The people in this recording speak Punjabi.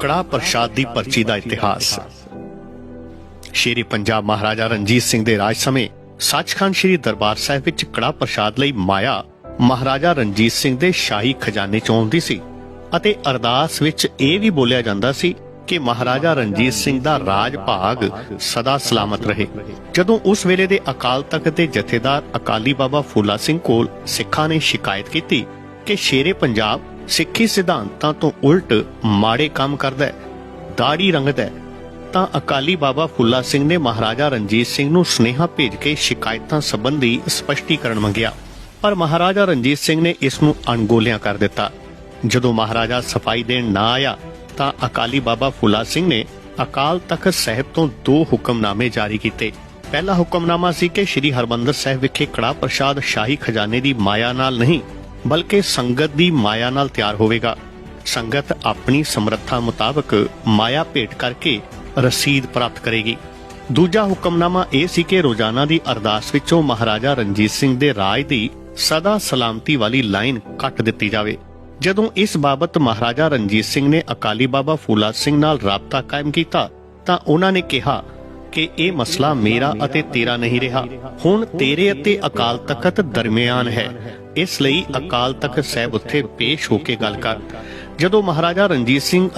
ਕੜਾ ਪ੍ਰਸ਼ਾਦ ਦੀ ਪਰਚੀ ਦਾ ਇਤਿਹਾਸ। ਸ਼ੇਰੀ ਪੰਜਾਬ ਮਹਾਰਾਜਾ ਰਣਜੀਤ ਸਿੰਘ ਦੇ ਰਾਜ ਸਮੇਂ ਸੱਚਖੰਡ ਸ੍ਰੀ ਦਰਬਾਰ ਸਾਹਿਬ ਵਿੱਚ ਕੜਾ ਪ੍ਰਸ਼ਾਦ ਲਈ ਮਾਇਆ ਮਹਾਰਾਜਾ ਰਣਜੀਤ ਸਿੰਘ ਦੇ ਸ਼ਾਹੀ ਖਜ਼ਾਨੇ ਚੋਂ ਆਉਂਦੀ ਸੀ ਅਤੇ ਅਰਦਾਸ ਵਿੱਚ ਇਹ ਵੀ ਬੋਲਿਆ ਜਾਂਦਾ ਸੀ ਕਿ ਮਹਾਰਾਜਾ ਰਣਜੀਤ ਸਿੰਘ ਦਾ ਰਾਜ ਭਾਗ ਸਦਾ ਸਲਾਮਤ ਰਹੇ। ਜਦੋਂ ਉਸ ਵੇਲੇ ਦੇ ਅਕਾਲ ਤਖਤ ਦੇ ਜਥੇਦਾਰ ਅਕਾਲੀ ਬਾਬਾ ਫੂਲਾ ਸਿੰਘ ਕੋਲ ਸਿੱਖਾਂ ਨੇ ਸ਼ਿਕਾਇਤ ਕੀਤੀ ਕਿ ਸ਼ੇਰੇ ਪੰਜਾਬ ਸਿੱਖੀ ਸਿਧਾਂਤਾਂ ਤੋਂ ਉਲਟ ਮਾੜੇ ਕੰਮ ਕਰਦਾ ਹੈ, ਦਾੜੀ ਰੰਗਦਾ ਹੈ, ਤਾਂ ਅਕਾਲੀ ਬਾਬਾ ਫੁੱਲਾ ਸਿੰਘ ਨੇ ਮਹਾਰਾਜਾ ਰਣਜੀਤ ਸਿੰਘ ਨੂੰ ਸੁਨੇਹਾ ਭੇਜ ਕੇ ਸ਼ਿਕਾਇਤਾਂ ਸੰਬੰਧੀ ਸਪਸ਼ਟੀਕਰਨ ਮੰਗਿਆ। ਪਰ ਮਹਾਰਾਜਾ ਰਣਜੀਤ ਸਿੰਘ ਨੇ ਇਸ ਨੂੰ ਅਣਗੋਲਿਆਂ ਕਰ ਦਿੱਤਾ। ਜਦੋਂ ਮਹਾਰਾਜਾ ਸਫ਼ਾਈ ਦੇਣ ਨਾ ਆਇਆ, ਤਾਂ ਅਕਾਲੀ ਬਾਬਾ ਫੁੱਲਾ ਸਿੰਘ ਨੇ ਅਕਾਲ ਤਖਤ ਸਾਹਿਬ ਤੋਂ ਦੋ ਹੁਕਮਨਾਮੇ ਜਾਰੀ ਕੀਤੇ। ਪਹਿਲਾ ਹੁਕਮਨਾਮਾ ਸੀ ਕਿ ਸ੍ਰੀ ਹਰਮੰਦਰ ਸਾਹਿਬ ਵਿਖੇ ਕੜਾ ਪ੍ਰਸ਼ਾਦ ਸ਼ਾਹੀ ਖਜ਼ਾਨੇ ਦੀ ਮਾਇਆ ਨਾਲ ਨਹੀਂ ਬਲਕਿ ਸੰਗਤ ਦੀ ਮਾਇਆ ਨਾਲ ਤਿਆਰ ਹੋਵੇਗਾ। ਸੰਗਤ ਆਪਣੀ ਸਮਰੱਥਾ ਮੁਤਾਬਕ ਮਾਇਆ ਭੇਟ ਕਰਕੇ ਰਸੀਦ ਪ੍ਰਾਪਤ ਕਰੇਗੀ। ਦੂਜਾ ਹੁਕਮਨਾਮਾ ਇਹ ਸੀ ਕਿ ਰੋਜ਼ਾਨਾ ਦੀ ਅਰਦਾਸ ਵਿੱਚੋਂ ਮਹਾਰਾਜਾ ਰਣਜੀਤ ਸਿੰਘ ਦੇ ਰਾਜ ਦੀ ਸਦਾ ਸਲਾਮਤੀ ਵਾਲੀ ਲਾਈਨ ਕੱਟ ਦਿੱਤੀ ਜਾਵੇ। ਜਦੋਂ ਇਸ ਬਾਬਤ ਮਹਾਰਾਜਾ ਰਣਜੀਤ ਸਿੰਘ ਨੇ ਅਕਾਲੀ ਬਾਬਾ ਫੂਲਾ ਸਿੰਘ ਨਾਲ ਰਾਬਤਾ ਕਾਇਮ ਕੀਤਾ, ਤਾਂ ਉਹਨਾਂ ਨੇ ਕਿਹਾ ਕਿ ਇਹ ਮਸਲਾ ਮੇਰਾ ਅਤੇ ਤੇਰਾ ਨਹੀਂ ਰਿਹਾ। ਹੁਣ ਤੇਰੇ ਅਤੇ ਅਕਾਲ ਤਖਤ ਦਰਮਿਆਨ ਹੈ। ਇਸ ਲਈ ਅਕਾਲ ਤਖਤ ਸਾਹਿਬ ਉੱਥੇ ਪੇਸ਼ ਹੋ ਕੇ ਗੱਲ ਕਰ। ਜਦੋਂ ਮਹਾਰਾਜਾ ਰਣਜੀਤ ਸਿੰਘ